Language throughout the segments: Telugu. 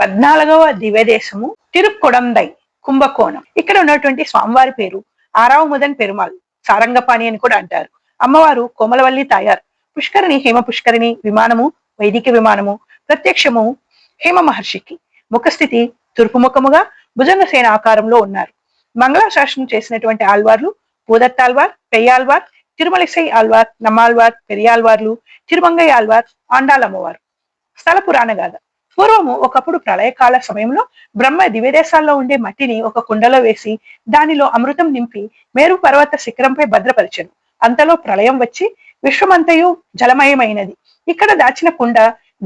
పద్నాలుగవ దివ్యదేశము తిరుక్కుడందై కుంభకోణం. ఇక్కడ ఉన్నటువంటి స్వామివారి పేరు ఆరావ ముదన్ పెరుమాల్ సారంగపాణి అని కూడా అంటారు. అమ్మవారు కోమలవల్లి తాయార్ పుష్కరిణి హేమ పుష్కరిణి విమానము వైదిక విమానము ప్రత్యక్షము హేమ మహర్షికి. ముఖస్థితి తూర్పు ముఖముగా భుజంగ సేన ఆకారంలో ఉన్నారు. మంగళాశాసనం చేసినటువంటి ఆల్వార్లు పూదత్తాల్వార్ పెయ్యాల్వార్ తిరుమలసై ఆల్వార్ నమ్మాల్వార్ పెరియాల్వార్లు తిరుమంగయ్య ఆల్వార్ ఆండాలమ్మవారు స్థల పురాణ గాథ. పూర్వము ఒకప్పుడు ప్రళయకాల సమయంలో బ్రహ్మ దివ్యదేశాల్లో ఉండే మట్టిని ఒక కుండలో వేసి దానిలో అమృతం నింపి మేరు పర్వత శిఖరంపై భద్రపరిచెను. అంతలో ప్రళయం వచ్చి విశ్వమంతయు జలమయమైనది. ఇక్కడ దాచిన కుండ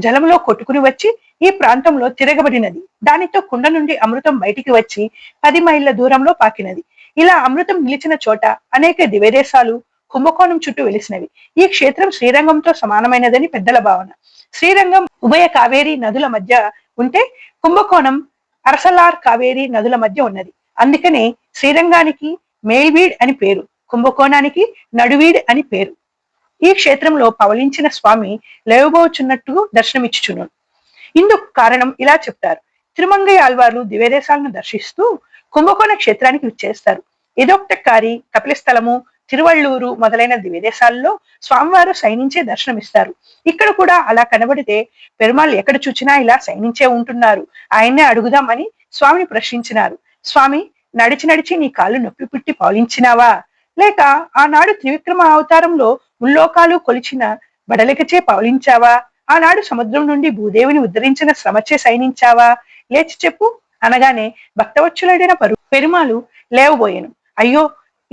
జలంలో కొట్టుకుని వచ్చి ఈ ప్రాంతంలో తిరగబడినది. దానితో కుండ నుండి అమృతం బయటికి వచ్చి పది మైళ్ళ దూరంలో పాకినది. ఇలా అమృతం నిలిచిన చోట అనేక దివ్యదేశాలు కుంభకోణం చుట్టూ వెలిసినవి. ఈ క్షేత్రం శ్రీరంగంతో సమానమైనదని పెద్దల భావన. శ్రీరంగం ఉభయ కావేరి నదుల మధ్య ఉంటే కుంభకోణం అరసలార్ కావేరి నదుల మధ్య ఉన్నది. అందుకనే శ్రీరంగానికి మేల్వీడ్ అని పేరు కుంభకోణానికి నడువీడ్ అని పేరు. ఈ క్షేత్రంలో పవలించిన స్వామి లేవబోచున్నట్టు దర్శనమిచ్చుచున్నాడు ఇందుకు కారణం ఇలా చెప్తారు. తిరుమంగయ్య ఆల్వార్లు దివ్యదేశాలను దర్శిస్తూ కుంభకోణ క్షేత్రానికి విచ్చేస్తారు. ఇదొక్తకారి కపిలస్థలము తిరువళ్ళూరు మొదలైన విదేశాల్లో స్వామివారు సైనించే దర్శనమిస్తారు. ఇక్కడ కూడా అలా కనబడితే పెరుమాళ్ళు ఎక్కడ చూచినా ఇలా సైనించే ఉంటున్నారు. ఆయన్నే అడుగుదామని స్వామిని ప్రశ్నించినారు. స్వామి నడిచి నడిచి నీ కాళ్ళు నొప్పి పుట్టి పాలించినావా? లేక ఆనాడు త్రివిక్రమ అవతారంలో ముల్లోకాలు కొలిచిన బడలికచే పవలించావా ఆనాడు సముద్రం నుండి భూదేవిని ఉద్ధరించిన శ్రమచే సైనించావా లేచి చెప్పు. అనగానే భక్తవచ్చులైన పరు పెరుమాలు లేవబోయాను. అయ్యో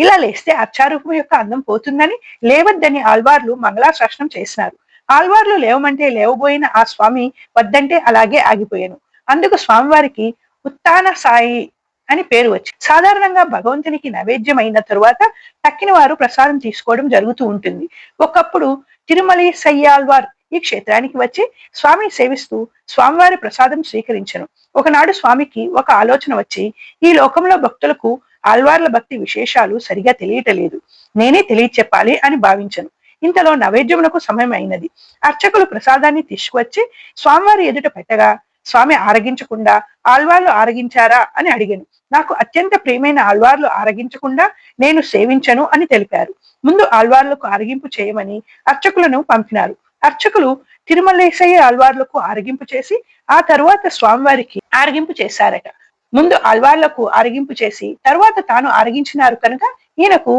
ఇలా లేస్తే అర్చారూపం యొక్క అందం పోతుందని లేవద్దని ఆల్వార్లు మంగళాశాసనం చేసినారు. ఆల్వార్లు లేవమంటే లేవబోయిన ఆ స్వామి వద్దంటే అలాగే ఆగిపోయాను. అందుకు స్వామివారికి ఉత్తాన సాయి అని పేరు వచ్చి సాధారణంగా భగవంతునికి నైవేద్యం అయిన తరువాత తక్కిన వారు ప్రసాదం తీసుకోవడం జరుగుతూ ఉంటుంది. ఒకప్పుడు తిరుమలి సయ్యాల్వార్ ఈ క్షేత్రానికి వచ్చి స్వామి సేవిస్తూ స్వామివారి ప్రసాదం స్వీకరించను. ఒకనాడు స్వామికి ఒక ఆలోచన వచ్చి ఈ లోకంలో భక్తులకు ఆల్వార్ల భక్తి విశేషాలు సరిగా తెలియటలేదు. నేనే తెలియచెప్పాలి అని భావించను. ఇంతలో నైవేద్యమునకు సమయం అయినది అర్చకులు ప్రసాదాన్ని తీసుకువచ్చి స్వామివారి ఎదుట పెట్టగా స్వామి ఆరగించకుండా ఆల్వార్లు ఆరగించారా? అని అడిగాను. నాకు అత్యంత ప్రియమైన ఆల్వార్లు ఆరగించకుండా నేను సేవించను అని తెలిపారు. ముందు ఆల్వార్లకు ఆరగింపు చేయమని అర్చకులను పంపినారు. అర్చకులు తిరుమలేశయ్య ఆల్వార్లకు ఆరగింపు చేసి ఆ తరువాత స్వామివారికి ఆరగింపు చేశారట. ముందు ఆల్వార్లకు అరిగింపు చేసి తరువాత తాను అరిగించినారు కనుక ఈయనకు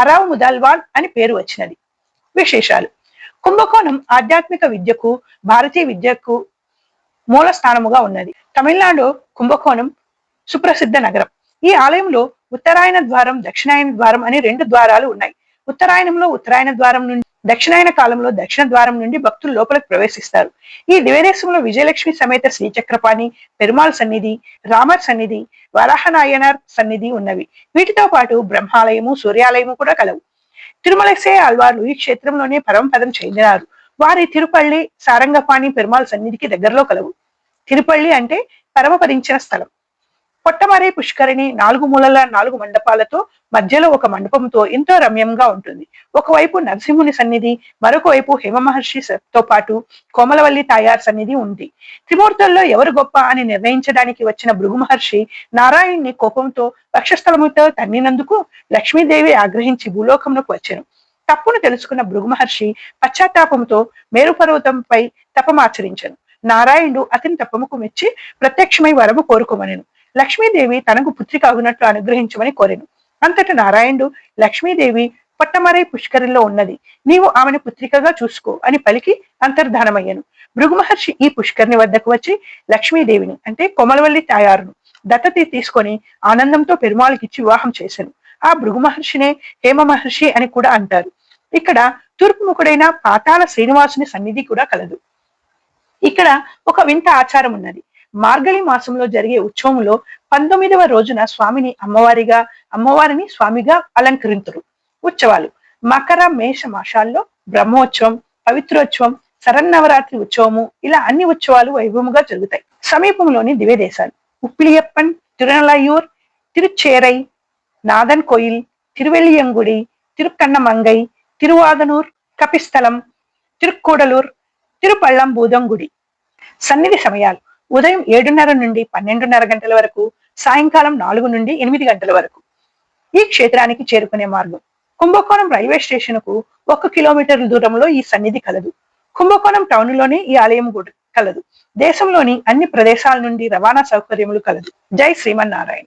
ఆరావు ముదల్వాన్ అని పేరు వచ్చినది. విశేషాలు. కుంభకోణం ఆధ్యాత్మిక విద్యకు భారతీయ విద్యకు మూల స్థానముగా ఉన్నది. తమిళనాడు కుంభకోణం సుప్రసిద్ధ నగరం. ఈ ఆలయంలో ఉత్తరాయణ ద్వారం దక్షిణాయన ద్వారం అని రెండు ద్వారాలు ఉన్నాయి. ఉత్తరాయణంలో ఉత్తరాయణ ద్వారం నుండి దక్షిణాయన కాలంలో దక్షిణ ద్వారం నుండి భక్తులు లోపలికి ప్రవేశిస్తారు. ఈ దివ్యదేశంలో విజయలక్ష్మి సమేత శ్రీచక్రపాణి పెరుమాల్ సన్నిధి రామర్ సన్నిధి వరాహనాయనర్ సన్నిధి ఉన్నవి. వీటితో పాటు బ్రహ్మాలయము సూర్యాలయము కూడా కలవు. తిరుమలసే ఆల్వార్లు ఈ క్షేత్రంలోనే పరమపదం చెందినారు. వారి తిరుపల్లి సారంగపాణి పెరుమాల్ సన్నిధికి దగ్గరలో కలవు. తిరుపల్లి అంటే పరమపదించిన స్థలం. పొట్టమరే పుష్కరిణి నాలుగు మూలల నాలుగు మండపాలతో మధ్యలో ఒక మండపంతో ఎంతో రమ్యంగా ఉంటుంది. ఒకవైపు నరసింహుని సన్నిధి మరొక వైపు హేమ మహర్షి తో పాటు కోమలవల్లి తాయార్ సన్నిధి ఉంది. త్రిమూర్తుల్లో ఎవరు గొప్ప అని నిర్ణయించడానికి వచ్చిన భృగు మహర్షి నారాయణ్ణి కోపంతో వక్షస్థలముతో తన్నినందుకు లక్ష్మీదేవి ఆగ్రహించి భూలోకంలోకి వచ్చాను. తప్పును తెలుసుకున్న భృగు మహర్షి పశ్చాత్తాపంతో మేరుపర్వతంపై తపమాచరించను నారాయణుడు అతని తపముకు మెచ్చి ప్రత్యక్షమై వరము కోరుకోమనెను లక్ష్మీదేవి తనకు పుత్రిక అగునట్లు అనుగ్రహించమని కోరెను. అంతట నారాయణుడు లక్ష్మీదేవి పట్టమరై పుష్కరంలో ఉన్నది. నీవు ఆమెను పుత్రికగా చూసుకో అని పలికి అంతర్ధానమయ్యను. భృగు మహర్షి ఈ పుష్కరిని వద్దకు వచ్చి లక్ష్మీదేవిని అంటే కొమలవల్లి తాయారును దత్తతి తీసుకొని ఆనందంతో పెరుమాళకిచ్చి వివాహం చేశాను ఆ భృగు మహర్షినే హేమ మహర్షి అని కూడా అంటారు. ఇక్కడ తూర్పు ముఖుడైన పాతాల శ్రీనివాసుని సన్నిధి కూడా కలదు. ఇక్కడ ఒక వింత ఆచారం ఉన్నది మార్గళి మాసంలో జరిగే ఉత్సవంలో పంతొమ్మిదవ రోజున స్వామిని అమ్మవారిగా అమ్మవారిని స్వామిగా అలంకరించరు ఉత్సవాలు మకర మేష మాసాల్లో బ్రహ్మోత్సవం పవిత్రోత్సవం శరన్నవరాత్రి ఉత్సవము ఇలా అన్ని ఉత్సవాలు వైభవముగా జరుగుతాయి. సమీపంలోని దివ్యదేశాలు ఉప్పిలియప్పన్ తిరునలయూర్ తిరుచేరై నాదన్ కోయిల్ తిరువెల్లియంగుడి తిరుక్కన్నమంగై తిరువాదనూర్ కపిస్థలం తిరుక్కూడలూర్ తిరుపళ్ళం భూదంగుడి సన్నిధి సమయాలు ఉదయం ఏడున్నర నుండి పన్నెండున్నర గంటల వరకు సాయంకాలం నాలుగు నుండి ఎనిమిది గంటల వరకు. ఈ క్షేత్రానికి చేరుకునే మార్గం. కుంభకోణం రైల్వే స్టేషన్కు ఒక కిలోమీటర్ల దూరంలో ఈ సన్నిధి కలదు. కుంభకోణం టౌన్లోనే ఈ ఆలయం కూడా కలదు. దేశంలోని అన్ని ప్రదేశాల నుండి రవాణా సౌకర్యములు కలదు. జై శ్రీమన్నారాయణ.